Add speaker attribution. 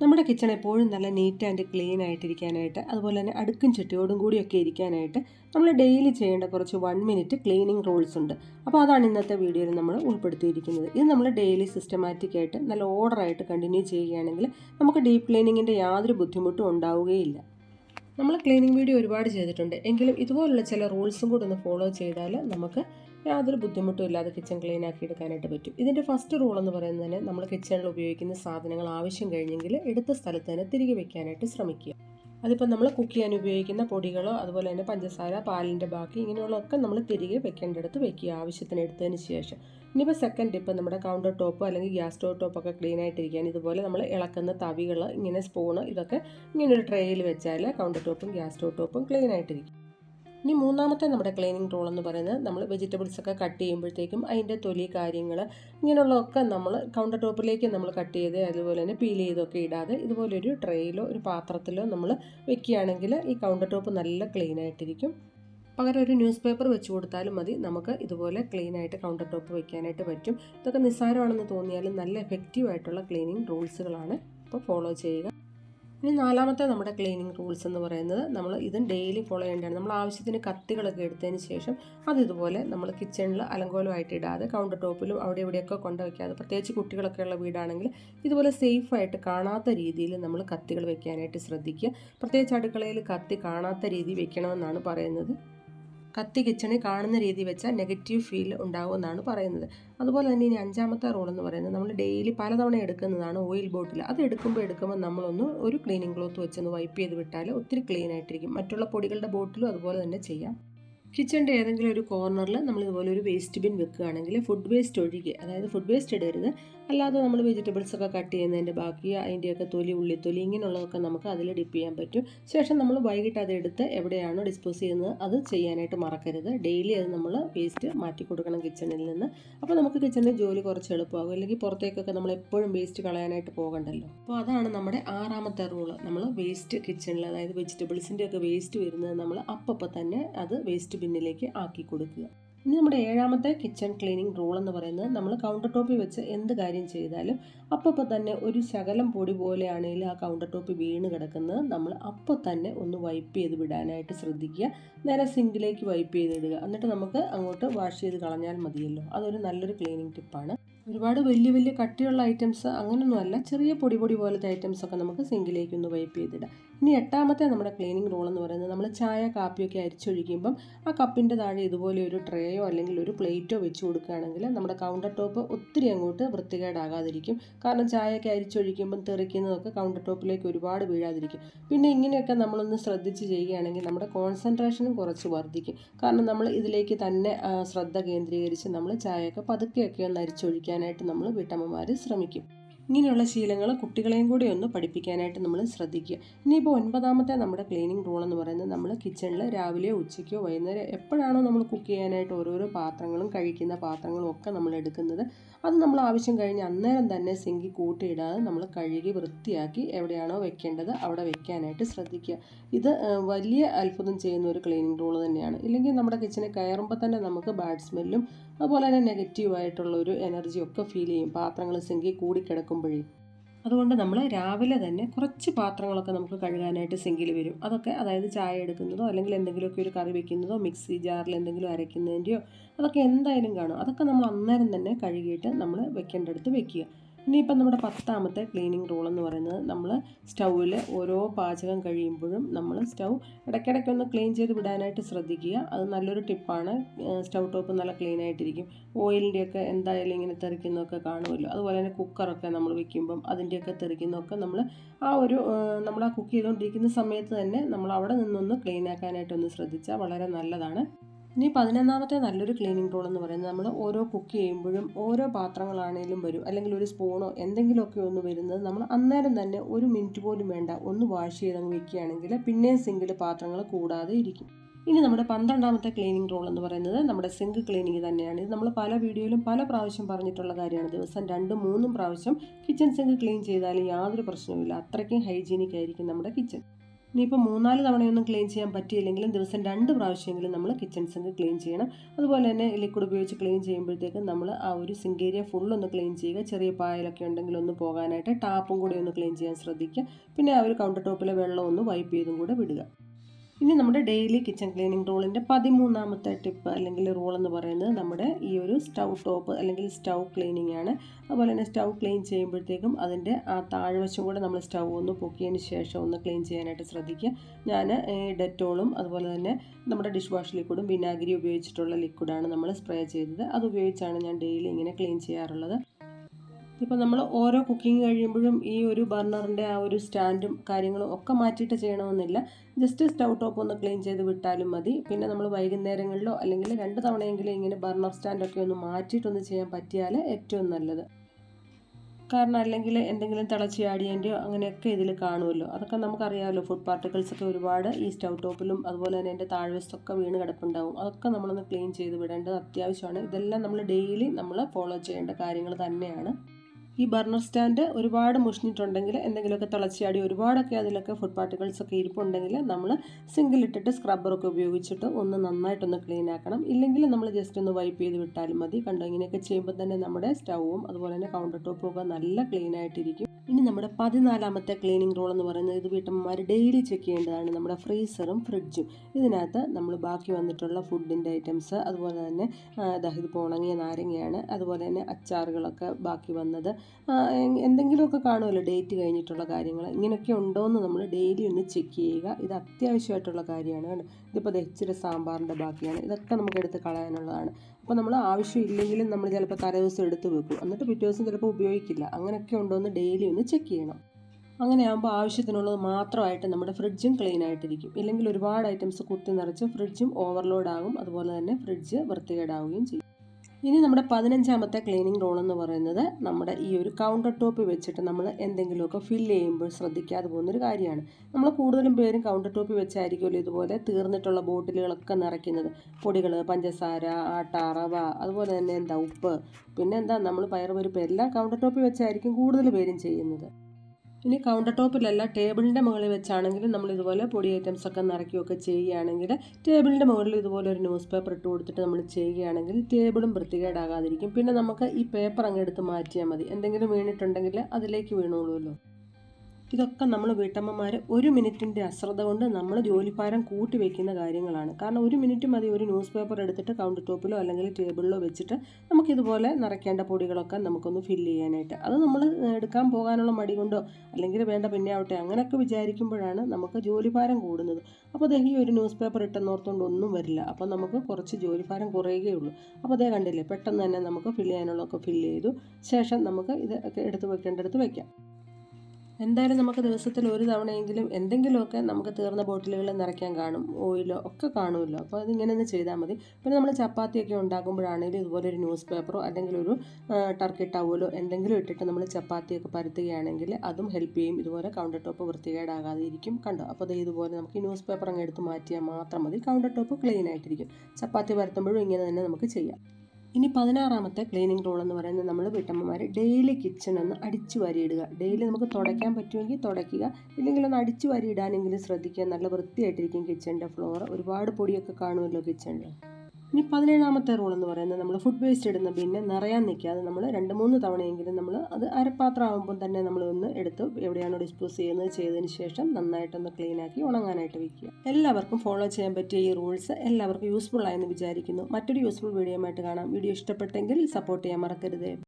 Speaker 1: നമ്മുടെ കിച്ചൺ എപ്പോഴും നല്ല നീറ്റ് ആൻഡ് ക്ലീൻ ആയിട്ടിരിക്കാനായിട്ട് അതുപോലെ തന്നെ അടുക്കും ചുറ്റിയോടും കൂടിയൊക്കെ ഇരിക്കാനായിട്ട് നമ്മൾ ഡെയിലി ചെയ്യേണ്ട കുറച്ച് വൺ മിനിറ്റ് ക്ലീനിങ് റൂൾസ് ഉണ്ട്. അപ്പോൾ അതാണ് ഇന്നത്തെ വീഡിയോയിൽ നമ്മൾ ഉൾപ്പെടുത്തിയിരിക്കുന്നത്. ഇത് നമ്മൾ ഡെയിലി സിസ്റ്റമാറ്റിക് ആയിട്ട് നല്ല ഓർഡറായിട്ട് കണ്ടിന്യൂ ചെയ്യുകയാണെങ്കിൽ നമുക്ക് ഡീപ്പ് ക്ലീനിങ്ങിന്റെ യാതൊരു ബുദ്ധിമുട്ടും ഉണ്ടാവുകയില്ല. നമ്മൾ ക്ലീനിങ് വീഡിയോ ഒരുപാട് ചെയ്തിട്ടുണ്ട്. എങ്കിലും ഇതുപോലുള്ള ചില റൂൾസും കൂടെ ഒന്ന് ഫോളോ ചെയ്താൽ നമുക്ക് യാതൊരു ബുദ്ധിമുട്ടും ഇല്ലാതെ കിച്ചൺ ക്ലീൻ ആക്കി എടുക്കാനായിട്ട് പറ്റും. ഇതിന്റെ ഫസ്റ്റ് റൂൾ എന്ന് പറയുന്നത് തന്നെ നമ്മൾ കിച്ചണിൽ ഉപയോഗിക്കുന്ന സാധനങ്ങൾ ആവശ്യം കഴിഞ്ഞെങ്കിൽ എടുത്ത സ്ഥലത്ത് തന്നെ തിരികെ വെക്കാനായിട്ട് ശ്രമിക്കുക. അതിപ്പോൾ നമ്മൾ കുക്ക് ചെയ്യാൻ ഉപയോഗിക്കുന്ന പൊടികളോ അതുപോലെ തന്നെ പഞ്ചസാര പാലിന്റെ ബാക്കി ഇങ്ങനെയുള്ളതൊക്കെ നമ്മൾ തിരികെ വെക്കേണ്ടടുത്ത് വെക്കുക ആവശ്യത്തിന് എടുത്തതിന് ശേഷം. ഇനിയിപ്പോൾ സെക്കൻഡ് ടിപ്പ് നമ്മുടെ കൗണ്ടർ ടോപ്പ് അല്ലെങ്കിൽ ഗ്യാസ് സ്റ്റോവ് ടോപ്പൊക്കെ ക്ലീൻ ആയിട്ടിരിക്കാൻ ഇതുപോലെ നമ്മൾ ഇളക്കുന്ന തവികൾ ഇങ്ങനെ സ്പൂണ് ഇതൊക്കെ ഇങ്ങനെ ഒരു ട്രേയിൽ വെച്ചാൽ കൗണ്ടർ ടോപ്പും ഗ്യാസ് സ്റ്റോവ് ടോപ്പും ക്ലീൻ ആയിട്ടിരിക്കും. ഇനി മൂന്നാമത്തെ നമ്മുടെ ക്ലീനിങ് റൂൾ എന്ന് പറയുന്നത് നമ്മൾ വെജിറ്റബിൾസൊക്കെ കട്ട് ചെയ്യുമ്പോഴത്തേക്കും അതിന്റെ തൊലി കാര്യങ്ങൾ ഇങ്ങനെയുള്ളതൊക്കെ നമ്മൾ കൗണ്ടർ ടോപ്പിലേക്ക് നമ്മൾ കട്ട് ചെയ്ത് അതുപോലെ തന്നെ പീൽ ചെയ്തൊക്കെ ഇടാതെ ഇതുപോലെ ഒരു ട്രേയിലോ ഒരു പാത്രത്തിലോ നമ്മൾ വെക്കുകയാണെങ്കിൽ ഈ കൗണ്ടർ ടോപ്പ് നല്ല ക്ലീൻ ആയിട്ടിരിക്കും. പകരം ഒരു ന്യൂസ് പേപ്പർ വെച്ച് കൊടുത്താലും മതി. നമുക്ക് ഇതുപോലെ ക്ലീൻ ആയിട്ട് കൗണ്ടർ ടോപ്പ് വെക്കാനായിട്ട് പറ്റും. ഇതൊക്കെ നിസ്സാരമാണെന്ന് തോന്നിയാലും നല്ല എഫക്റ്റീവ് ആയിട്ടുള്ള ക്ലീനിങ് റൂൾസുകളാണ് അപ്പോൾ ഫോളോ ചെയ്യുക. ഇനി നാലാമത്തെ നമ്മുടെ ക്ലീനിങ് റൂൾസ് എന്ന് പറയുന്നത് നമ്മൾ ഇതും ഡെയിലി ഫോളോ ചെയ്യേണ്ടതാണ്. നമ്മൾ ആവശ്യത്തിന് കത്തികളൊക്കെ എടുത്തതിന് ശേഷം അത് ഇതുപോലെ നമ്മൾ കിച്ചണിൽ അലങ്കോലമായിട്ട് ഇടാതെ കൗണ്ടർ ടോപ്പിലും അവിടെ ഇവിടെയൊക്കെ കൊണ്ടുവയ്ക്കാതെ പ്രത്യേകിച്ച് കുട്ടികളൊക്കെ ഉള്ള വീടാണെങ്കിൽ ഇതുപോലെ സേഫായിട്ട് കാണാത്ത രീതിയിൽ നമ്മൾ കത്തികൾ വെക്കാനായിട്ട് ശ്രദ്ധിക്കുക. പ്രത്യേകിച്ച് അടുക്കളയിൽ കത്തി കാണാത്ത രീതി വെക്കണമെന്നാണ് പറയുന്നത്. കത്തി കിച്ചണി കാണുന്ന രീതി വെച്ചാൽ നെഗറ്റീവ് ഫീൽ ഉണ്ടാവുമെന്നാണ് പറയുന്നത്. അതുപോലെ തന്നെ ഇനി അഞ്ചാമത്തെ റോൾ എന്ന് പറയുന്നത് നമ്മൾ ഡെയിലി പലതവണ എടുക്കുന്നതാണ് ഓയിൽ ബോട്ടിൽ അത് എടുക്കുമ്പോൾ എടുക്കുമ്പോൾ നമ്മളൊന്ന് ഒരു ക്ലീനിങ് ക്ലോത്ത് വെച്ചൊന്ന് വൈപ്പ് ചെയ്ത് വിട്ടാൽ ഒത്തിരി ക്ലീൻ ആയിട്ടിരിക്കും. മറ്റുള്ള പൊടികളുടെ ബോട്ടിലും അതുപോലെ തന്നെ ചെയ്യാം. കിച്ചണിന്റെ ഏതെങ്കിലും ഒരു കോർണറിൽ നമ്മൾ ഇതുപോലെ ഒരു വേസ്റ്റ് ബിൻ വെക്കുകയാണെങ്കിൽ ഫുഡ് വേസ്റ്റ് ഒഴികെ അതായത് ഫുഡ് വേസ്റ്റ് ഇടരുത്. അല്ലാതെ നമ്മൾ വെജിറ്റബിൾസ് ഒക്കെ കട്ട് ചെയ്യുന്നതിന്റെ ബാക്കി അതിന്റെയൊക്കെ തൊലി ഉള്ളിത്തൊലി ഇങ്ങനെയുള്ളതൊക്കെ നമുക്ക് അതിൽ ഡിപ്പ് ചെയ്യാൻ പറ്റും. ശേഷം നമ്മൾ വൈകിട്ട് അത് എടുത്ത് എവിടെയാണോ ഡിസ്പോസ് ചെയ്യുന്നത് അത് ചെയ്യാനായിട്ട് മറക്കരുത്. ഡെയിലി അത് നമ്മൾ വേസ്റ്റ് മാറ്റി കൊടുക്കണം കിച്ചണിൽ നിന്ന്. അപ്പോൾ നമുക്ക് കിച്ചണിൽ ജോലി കുറച്ച് എളുപ്പമാകും. അല്ലെങ്കിൽ പുറത്തേക്കൊക്കെ നമ്മൾ എപ്പോഴും വേസ്റ്റ് കളയാനായിട്ട് പോകണ്ടല്ലോ. അപ്പോൾ അതാണ് നമ്മുടെ ആറാമത്തെ റൂൾ നമ്മൾ വേസ്റ്റ് കിച്ചണിൽ അതായത് വെജിറ്റബിൾസിന്റെ ഒക്കെ വേസ്റ്റ് വരുന്നത് നമ്മൾ അപ്പം തന്നെ അത് വേസ്റ്റ് ബിന്നിലേക്ക് ആക്കി കൊടുക്കുക. ഇനി നമ്മുടെ ഏഴാമത്തെ കിച്ചൺ ക്ലീനിങ് റൂൾ എന്ന് പറയുന്നത് നമ്മൾ കൗണ്ടർ ടോപ്പിൽ വെച്ച് എന്ത് കാര്യം ചെയ്താലും അപ്പോൾ തന്നെ ഒരു ശകലം പൊടി പോലെയാണെങ്കിൽ ആ കൗണ്ടർ ടോപ്പ് വീണ് കിടക്കുന്നത് നമ്മൾ അപ്പോൾ തന്നെ ഒന്ന് വൈപ്പ് ചെയ്ത് വിടാനായിട്ട് ശ്രദ്ധിക്കുക. നേരെ സിങ്കിലേക്ക് വൈപ്പ് ചെയ്തിടുക. എന്നിട്ട് നമുക്ക് അങ്ങോട്ട് വാഷ് ചെയ്ത് കളഞ്ഞാൽ മതിയല്ലോ. അതൊരു നല്ലൊരു ക്ലീനിങ് ടിപ്പാണ് ഒരുപാട് വലിയ വലിയ കട്ടിയുള്ള ഐറ്റംസ് അങ്ങനെയൊന്നുമല്ല ചെറിയ പൊടി പൊടി പോലത്തെ ഐറ്റംസ് ഒക്കെ നമുക്ക് സിങ്കിലേക്ക് ഒന്ന് വൈപ്പ് ചെയ്തിടാം. ഇനി എട്ടാമത്തെ നമ്മുടെ ക്ലീനിങ് റൂൾ എന്ന് പറയുന്നത് നമ്മൾ ചായ കാപ്പിയൊക്കെ അരിച്ചൊഴിക്കുമ്പം ആ കപ്പിന്റെ താഴെ ഇതുപോലെ ഒരു ട്രേയോ അല്ലെങ്കിൽ ഒരു പ്ലേറ്റോ വെച്ച് കൊടുക്കുകയാണെങ്കിൽ നമ്മുടെ കൗണ്ടർ ടോപ്പ് ഒത്തിരി അങ്ങോട്ട് വൃത്തികേടാകാതിരിക്കും. കാരണം ചായയൊക്കെ അരിച്ചൊഴിക്കുമ്പം തെറിക്കുന്നതൊക്കെ കൗണ്ടർ ടോപ്പിലേക്ക് ഒരുപാട് വീഴാതിരിക്കും. പിന്നെ ഇങ്ങനെയൊക്കെ നമ്മളൊന്ന് ശ്രദ്ധിച്ച് ചെയ്യുകയാണെങ്കിൽ നമ്മുടെ കോൺസെൻട്രേഷനും കുറച്ച് വർദ്ധിക്കും. കാരണം നമ്മൾ ഇതിലേക്ക് തന്നെ ശ്രദ്ധ കേന്ദ്രീകരിച്ച് നമ്മൾ ചായയൊക്കെ പതുക്കെയൊക്കെ ഒന്ന് അരിച്ചൊഴിക്കാനായിട്ട് നമ്മൾ വീട്ടമ്മമാർ ശ്രമിക്കും. ഇങ്ങനെയുള്ള ശീലങ്ങൾ കുട്ടികളെയും കൂടി ഒന്ന് പഠിപ്പിക്കാനായിട്ട് നമ്മൾ ശ്രദ്ധിക്കുക. ഇനിയിപ്പോൾ ഒൻപതാമത്തെ നമ്മുടെ ക്ലീനിങ് റൂൾ എന്ന് പറയുന്നത് നമ്മൾ കിച്ചണിൽ രാവിലെയോ ഉച്ചയ്ക്കോ വൈകുന്നേരം എപ്പോഴാണോ നമ്മൾ കുക്ക് ചെയ്യാനായിട്ട് ഓരോരോ പാത്രങ്ങളും കഴിക്കുന്ന പാത്രങ്ങളും ഒക്കെ നമ്മൾ എടുക്കുന്നത്. അത് നമ്മൾ ആവശ്യം കഴിഞ്ഞ് അന്നേരം തന്നെ സിങ്കി കൂട്ടിയിടാതെ നമ്മൾ കഴുകി വൃത്തിയാക്കി എവിടെയാണോ വെക്കേണ്ടത് അവിടെ വെക്കാനായിട്ട് ശ്രദ്ധിക്കുക. ഇത് വലിയ അത്ഭുതം ചെയ്യുന്ന ഒരു ക്ലീനിങ് റൂൾ തന്നെയാണ്. ഇല്ലെങ്കിൽ നമ്മുടെ കിച്ചണിൽ കയറുമ്പോൾ തന്നെ നമുക്ക് ബാഡ് സ്മെല്ലും അതുപോലെ തന്നെ നെഗറ്റീവായിട്ടുള്ള ഒരു എനർജി ഒക്കെ ഫീൽ ചെയ്യും. പാത്രങ്ങൾ സിങ്കി കൂടിക്കിടക്കുമ്പോഴേ അതുകൊണ്ട് നമ്മൾ രാവിലെ തന്നെ കുറച്ച് പാത്രങ്ങളൊക്കെ നമുക്ക് കഴുകാനായിട്ട് സിങ്കിൽ വരും. അതൊക്കെ അതായത് ചായ എടുക്കുന്നതോ അല്ലെങ്കിൽ എന്തെങ്കിലുമൊക്കെ ഒരു കറി വെക്കുന്നതോ മിക്സി ജാറിൽ എന്തെങ്കിലും അരയ്ക്കുന്നതിന്റെയോ അതൊക്കെ എന്തായാലും കാണും. അതൊക്കെ നമ്മൾ അന്നേരം തന്നെ കഴുകിയിട്ട് നമ്മൾ വെക്കേണ്ടടുത്ത് വെക്കുക. ഇനിയിപ്പം നമ്മുടെ പത്താമത്തെ ക്ലീനിങ് റൂൾ എന്ന് പറയുന്നത് നമ്മൾ സ്റ്റൗവിൽ ഓരോ പാചകം കഴിയുമ്പോഴും നമ്മൾ സ്റ്റൗ ഇടയ്ക്കിടയ്ക്ക് ഒന്ന് ക്ലീൻ ചെയ്ത് വിടാനായിട്ട് ശ്രദ്ധിക്കുക. അത് നല്ലൊരു ടിപ്പാണ് സ്റ്റൗ ടോപ്പ് നല്ല ക്ലീൻ ആയിട്ടിരിക്കും. ഓയിലിന്റെയൊക്കെ എന്തായാലും ഇങ്ങനെ തെറിക്കുന്നതൊക്കെ കാണുമല്ലോ. അതുപോലെ തന്നെ കുക്കറൊക്കെ നമ്മൾ വെക്കുമ്പം അതിന്റെയൊക്കെ തെറിക്കുന്നതൊക്കെ നമ്മൾ ആ ഒരു നമ്മൾ ആ കുക്ക് ചെയ്തുകൊണ്ടിരിക്കുന്ന സമയത്ത് തന്നെ നമ്മൾ അവിടെ നിന്നൊന്ന് ക്ലീൻ ആക്കാനായിട്ടൊന്ന് ശ്രദ്ധിച്ചാൽ വളരെ നല്ലതാണ്. ഇനി പതിനൊന്നാമത്തെ നല്ലൊരു ക്ലീനിങ് റൂൾ എന്ന് പറയുന്നത് നമ്മൾ ഓരോ കുക്ക് ചെയ്യുമ്പോഴും ഓരോ പാത്രങ്ങളാണേലും വരും. അല്ലെങ്കിൽ ഒരു സ്പൂണോ എന്തെങ്കിലുമൊക്കെ ഒന്ന് വരുന്നത് നമ്മൾ അന്നേരം തന്നെ ഒരു മിനിറ്റ് പോലും വേണ്ട ഒന്ന് വാഷ് ചെയ്തങ്ങ് വെക്കുകയാണെങ്കിൽ പിന്നെയും സിങ്കിൽ പാത്രങ്ങൾ കൂടാതെ ഇരിക്കും. ഇനി നമ്മുടെ പന്ത്രണ്ടാമത്തെ ക്ലീനിങ് റോൾ എന്ന് പറയുന്നത് നമ്മുടെ സിങ്ക് ക്ലീനിങ് തന്നെയാണ്. ഇത് നമ്മൾ പല വീഡിയോയിലും പല പ്രാവശ്യം പറഞ്ഞിട്ടുള്ള കാര്യമാണ്. ദിവസം രണ്ടും മൂന്നും പ്രാവശ്യം കിച്ചൺ സിങ്ക് ക്ലീൻ ചെയ്താലും യാതൊരു പ്രശ്നവുമില്ല. അത്രയ്ക്കും ഹൈജീനിക് ആയിരിക്കും നമ്മുടെ കിച്ചൺ ഇനിയിപ്പോൾ മൂന്നാൽ തവണയൊന്നും ക്ലീൻ ചെയ്യാൻ പറ്റിയില്ലെങ്കിലും ദിവസം രണ്ട് പ്രാവശ്യമെങ്കിലും നമ്മൾ കിച്ചൺ സിങ്ക് ക്ലീൻ ചെയ്യണം. അതുപോലെ തന്നെ ലിക്വിഡ് ഉപയോഗിച്ച് ക്ലീൻ ചെയ്യുമ്പോഴത്തേക്കും നമ്മൾ ആ ഒരു സിങ്ക് ഏരിയ ഫുള്ളൊന്ന് ക്ലീൻ ചെയ്യുക. ചെറിയ പായലൊക്കെ ഉണ്ടെങ്കിൽ ഒന്ന് പോകാനായിട്ട് ടാപ്പും കൂടി ഒന്ന് ക്ലീൻ ചെയ്യാൻ ശ്രദ്ധിക്കുക. പിന്നെ ആ ഒരു കൗണ്ടർ ടോപ്പിലെ വെള്ളം ഒന്ന് വൈപ്പ് ചെയ്തും കൂടെ വിടുക. ഇനി നമ്മുടെ ഡെയിലി കിച്ചൺ ക്ലീനിങ് റൂളിന്റെ പതിമൂന്നാമത്തെ ടിപ്പ് അല്ലെങ്കിൽ റൂൾ എന്ന് പറയുന്നത് നമ്മുടെ ഈ ഒരു സ്റ്റൗ ടോപ്പ് അല്ലെങ്കിൽ സ്റ്റൗ ക്ലീനിങ് ആണ്. അതുപോലെ തന്നെ സ്റ്റൗ ക്ലീൻ ചെയ്യുമ്പോഴത്തേക്കും അതിന്റെ ആ താഴ്വശം കൂടെ നമ്മൾ സ്റ്റൗ ഒന്ന് പൊക്കിയതിന് ശേഷം ഒന്ന് ക്ലീൻ ചെയ്യാനായിട്ട് ശ്രദ്ധിക്കുക. ഞാൻ ഡെറ്റോളും അതുപോലെ തന്നെ നമ്മുടെ ഡിഷ് വാഷ് ലിക്വിഡും വിനാഗിരി ഉപയോഗിച്ചിട്ടുള്ള ലിക്വിഡാണ് നമ്മൾ സ്പ്രേ ചെയ്തത്. അത് ഉപയോഗിച്ചാണ് ഞാൻ ഡെയിലി ഇങ്ങനെ ക്ലീൻ ചെയ്യാറുള്ളത്. ഇപ്പോൾ നമ്മൾ ഓരോ കുക്കിംഗ് കഴിയുമ്പോഴും ഈ ഒരു ബർണറിന്റെ ആ ഒരു സ്റ്റാൻഡും കാര്യങ്ങളും ഒക്കെ മാറ്റിയിട്ട് ചെയ്യണമെന്നില്ല. ജസ്റ്റ് സ്റ്റൗ ടോപ്പ് ഒന്ന് ക്ലീൻ ചെയ്ത് വിട്ടാലും മതി. പിന്നെ നമ്മൾ വൈകുന്നേരങ്ങളിലോ അല്ലെങ്കിൽ രണ്ട് തവണയെങ്കിലും ഇങ്ങനെ ബർണർ സ്റ്റാൻഡൊക്കെ ഒന്ന് മാറ്റിയിട്ടൊന്ന് ചെയ്യാൻ പറ്റിയാൽ ഏറ്റവും നല്ലത്. കാരണം അല്ലെങ്കിൽ എന്തെങ്കിലും തിളച്ചിയാടിയന്റെയോ അങ്ങനെയൊക്കെ ഇതിൽ കാണുമല്ലോ. അതൊക്കെ നമുക്കറിയാമല്ലോ ഫുഡ് പാർട്ടിക്കിൾസ് ഒക്കെ ഒരുപാട് ഈ സ്റ്റൗ ടോപ്പിലും അതുപോലെ തന്നെ എന്റെ താഴ്വശത്തൊക്കെ വീണ് കിടപ്പുണ്ടാവും. അതൊക്കെ നമ്മളൊന്ന് ക്ലീൻ ചെയ്ത് വിടേണ്ടത് അത്യാവശ്യമാണ്. ഇതെല്ലാം നമ്മൾ ഡെയിലി നമ്മൾ ഫോളോ ചെയ്യേണ്ട കാര്യങ്ങൾ തന്നെയാണ്. ഈ ബർണർ സ്റ്റാൻഡ് ഒരുപാട് മുഷിഞ്ഞിട്ടുണ്ടെങ്കിൽ എന്തെങ്കിലുമൊക്കെ തിളച്ചിയാടി ഒരുപാടൊക്കെ അതിലൊക്കെ ഫുഡ് പാർട്ടിക്കിൾസ് ഒക്കെ ഇരിപ്പുണ്ടെങ്കിൽ നമ്മൾ സിങ്കിലിട്ടിട്ട് സ്ക്രബ്ബറൊക്കെ ഉപയോഗിച്ചിട്ട് ഒന്ന് നന്നായിട്ടൊന്ന് ക്ലീൻ ആക്കണം. ഇല്ലെങ്കിൽ നമ്മൾ ജസ്റ്റ് ഒന്ന് വൈപ്പ് ചെയ്ത് വിട്ടാലും മതി. കണ്ടോ? ഇങ്ങനെയൊക്കെ ചെയ്യുമ്പോൾ തന്നെ നമ്മുടെ സ്റ്റൗവും അതുപോലെ തന്നെ കൗണ്ടർ ടോപ്പും ഒക്കെ നല്ല ക്ലീൻ ആയിട്ടിരിക്കും. ഇനി നമ്മുടെ പതിനാലാമത്തെ ക്ലീനിങ് റോൾ എന്ന് പറയുന്നത് ഇത് വീട്ടമ്മമാർ ഡെയിലി ചെക്ക് ചെയ്യേണ്ടതാണ്. നമ്മുടെ ഫ്രീസറും ഫ്രിഡ്ജും ഇതിനകത്ത് നമ്മൾ ബാക്കി വന്നിട്ടുള്ള ഫുഡിന്റെ ഐറ്റംസ് അതുപോലെ തന്നെ ഇതിപ്പോൾ ഉണങ്ങിയ നാരങ്ങയാണ് അതുപോലെ തന്നെ അച്ചാറുകളൊക്കെ ബാക്കി വന്നത്. എന്തെങ്കിലുമൊക്കെ കാണുമല്ലോ ഡേറ്റ് കഴിഞ്ഞിട്ടുള്ള കാര്യങ്ങൾ ഇങ്ങനെയൊക്കെ ഉണ്ടോ എന്ന് നമ്മൾ ഡെയിലി ഒന്ന് ചെക്ക് ചെയ്യുക. ഇത് അത്യാവശ്യമായിട്ടുള്ള കാര്യമാണ് കേട്ടോ ഇതിപ്പോൾ ദഹിച്ചിരി സാമ്പാറിന്റെ ബാക്കിയാണ്. ഇതൊക്കെ നമുക്ക് എടുത്ത് കളയാനുള്ളതാണ്. അപ്പോൾ നമ്മൾ ആവശ്യമില്ലെങ്കിലും നമ്മൾ ചിലപ്പോൾ തലേ ദിവസം എടുത്ത് വെക്കും. എന്നിട്ട് പിറ്റേ ദിവസം ചിലപ്പോൾ ഉപയോഗിക്കില്ല. അങ്ങനെയൊക്കെ ഉണ്ടോ എന്ന് ഡെയിലി ഒന്ന് ചെക്ക് ചെയ്യണം. അങ്ങനെ ആകുമ്പോൾ ആവശ്യത്തിനുള്ളത് മാത്രമായിട്ട് നമ്മുടെ ഫ്രിഡ്ജും ക്ലീൻ ആയിട്ടിരിക്കും. ഇല്ലെങ്കിൽ ഒരുപാട് ഐറ്റംസ് കുത്തി നിറച്ച് ഫ്രിഡ്ജും ഓവർലോഡ് ആകും. അതുപോലെ തന്നെ ഫ്രിഡ്ജ് വൃത്തികേടാവുകയും ചെയ്യും. ഇനി നമ്മുടെ പതിനഞ്ചാമത്തെ ക്ലീനിങ് റോൾ എന്ന് പറയുന്നത് നമ്മുടെ ഈ ഒരു കൗണ്ടർ ടോപ്പ് വെച്ചിട്ട് നമ്മൾ എന്തെങ്കിലുമൊക്കെ ഫിൽ ചെയ്യുമ്പോൾ ശ്രദ്ധിക്കാതെ പോകുന്നൊരു കാര്യമാണ്. നമ്മൾ കൂടുതലും പേരും കൗണ്ടർ ടോപ്പ് വെച്ചായിരിക്കുമല്ലോ ഇതുപോലെ തീർന്നിട്ടുള്ള ബോട്ടിലുകളൊക്കെ നിറയ്ക്കുന്നത്. പൊടികൾ പഞ്ചസാര ആട്ട റവ അതുപോലെ തന്നെ എന്താ ഉപ്പ്. പിന്നെ എന്താ നമ്മൾ പയറുപരിപ്പ് എല്ലാം കൗണ്ടർ ടോപ്പ് വെച്ചായിരിക്കും കൂടുതൽ പേരും ചെയ്യുന്നത്. ഇനി കൗണ്ടർ ടോപ്പിലല്ല ടേബിളിന്റെ മുകളിൽ വെച്ചാണെങ്കിലും നമ്മൾ ഇതുപോലെ പൊടി ഐറ്റംസ് ഒക്കെ നിറയ്ക്കുകയൊക്കെ ചെയ്യുകയാണെങ്കിൽ ടേബിളിന്റെ മുകളിൽ ഇതുപോലെ ഒരു ന്യൂസ് പേപ്പർ ഇട്ട് കൊടുത്തിട്ട് നമ്മൾ ചെയ്യുകയാണെങ്കിൽ ടേബിളും വൃത്തികേടാകാതിരിക്കും. പിന്നെ നമുക്ക് ഈ പേപ്പർ അങ്ങ് എടുത്ത് മാറ്റിയാൽ മതി. എന്തെങ്കിലും വീണിട്ടുണ്ടെങ്കിൽ അതിലേക്ക് വീണോളൂല്ലോ ഇതൊക്കെ നമ്മൾ വീട്ടമ്മമാർ ഒരു മിനിറ്റിന്റെ അശ്രദ്ധ കൊണ്ട് നമ്മൾ ജോലിഭാരം കൂട്ടി വയ്ക്കുന്ന കാര്യങ്ങളാണ്. കാരണം ഒരു മിനിറ്റ് മതി ഒരു ന്യൂസ് പേപ്പർ എടുത്തിട്ട് കൗണ്ടർ ടോപ്പിലോ അല്ലെങ്കിൽ ടേബിളിലോ വെച്ചിട്ട് നമുക്കിതുപോലെ നിറയ്ക്കേണ്ട പൊടികളൊക്കെ നമുക്കൊന്ന് ഫില്ല് ചെയ്യാനായിട്ട്. അത് നമ്മൾ എടുക്കാൻ പോകാനുള്ള മടി കൊണ്ടോ അല്ലെങ്കിൽ വേണ്ട പിന്നെ ആവട്ടെ അങ്ങനെയൊക്കെ വിചാരിക്കുമ്പോഴാണ് നമുക്ക് ജോലിഭാരം കൂടുന്നത്. അപ്പോൾ ഈ ഒരു ന്യൂസ് പേപ്പർ ഇട്ടെന്നോർത്തുകൊണ്ട് ഒന്നും വരില്ല. അപ്പോൾ നമുക്ക് കുറച്ച് ജോലിഭാരം കുറയുകയുള്ളൂ അപ്പോൾ അതേ കണ്ടില്ലേ പെട്ടെന്ന് തന്നെ നമുക്ക് ഫില്ല് ചെയ്യാനുള്ളതൊക്കെ ഫില്ല് ചെയ്തു. ശേഷം നമുക്ക് ഇത് എടുത്ത് വെക്കേണ്ടടുത്ത് വെക്കാം. എന്തായാലും നമുക്ക് ദിവസത്തിൽ ഒരു തവണയെങ്കിലും എന്തെങ്കിലുമൊക്കെ നമുക്ക് തീർന്ന ബോട്ടിലുകൾ നിറയ്ക്കാൻ കാണും ഓയിലോ ഒക്കെ കാണുമല്ലോ. അപ്പോൾ അതിങ്ങനെ ഒന്ന് ചെയ്താൽ മതി. പിന്നെ നമ്മൾ ചപ്പാത്തിയൊക്കെ ഉണ്ടാക്കുമ്പോഴാണെങ്കിലും ഇതുപോലെ ഒരു ന്യൂസ് പേപ്പറോ അല്ലെങ്കിൽ ഒരു ടർക്കി ടവലോ എന്തെങ്കിലും ഇട്ടിട്ട് നമ്മൾ ചപ്പാത്തിയൊക്കെ പരത്തുകയാണെങ്കിൽ അതും ഹെൽപ്പ് ചെയ്യും. ഇതുപോലെ കൗണ്ടർ ടോപ്പ് വൃത്തികേടാകാതെ ഇരിക്കും. കണ്ടോ? അപ്പോൾ അത് ഇതുപോലെ നമുക്ക് ഈ ന്യൂസ് പേപ്പർ അങ്ങ് എടുത്ത് മാറ്റിയാൽ മാത്രം മതി. കൗണ്ടർ ടോപ്പ് ക്ലീൻ ആയിട്ടിരിക്കും ചപ്പാത്തി പരത്തുമ്പോഴും ഇങ്ങനെ തന്നെ നമുക്ക് ചെയ്യാം. ഇനി പതിനാറാമത്തെ ക്ലീനിങ് റൂൾ എന്ന് പറയുന്നത് നമ്മൾ വീട്ടമ്മമാർ ഡെയിലി കിച്ചൺ ഒന്ന് അടിച്ചു വാരിയിടുക. ഡെയിലി നമുക്ക് തുടയ്ക്കാൻ പറ്റുമെങ്കിൽ തുടയ്ക്കുക. ഇല്ലെങ്കിൽ ഒന്ന് അടിച്ചു വാരിയിടാനെങ്കിലും ശ്രദ്ധിക്കുക. നല്ല വൃത്തിയായിട്ടിരിക്കും കിച്ചണിന്റെ ഫ്ലോർ ഒരുപാട് പൊടിയൊക്കെ കാണുമല്ലോ കിച്ചണിൽ ഇനി പതിനേഴാമത്തെ റൂൾ എന്ന് പറയുന്നത് നമ്മൾ ഫുഡ് വേസ്റ്റ് ഇടുന്ന പിന്നെ നിറയാൻ നിൽക്കാതെ നമ്മൾ രണ്ട് മൂന്ന് തവണയെങ്കിലും നമ്മൾ അത് അരപ്പാത്രം ആകുമ്പോൾ തന്നെ നമ്മൾ ഒന്ന് എടുത്ത് എവിടെയാണോ ഡിസ്പോസ് ചെയ്യുന്നത് ചെയ്തതിന് ശേഷം നന്നായിട്ടൊന്ന് ക്ലീൻ ആക്കി ഉണങ്ങാനായിട്ട് വയ്ക്കുക എല്ലാവർക്കും ഫോളോ ചെയ്യാൻ പറ്റിയ ഈ റൂൾസ് എല്ലാവർക്കും യൂസ്ഫുൾ ആയെന്ന് വിചാരിക്കുന്നു. മറ്റൊരു യൂസ്ഫുൾ വീഡിയോ ആയിട്ട് കാണാം. വീഡിയോ ഇഷ്ടപ്പെട്ടെങ്കിൽ സപ്പോർട്ട് ചെയ്യാൻ മറക്കരുത്.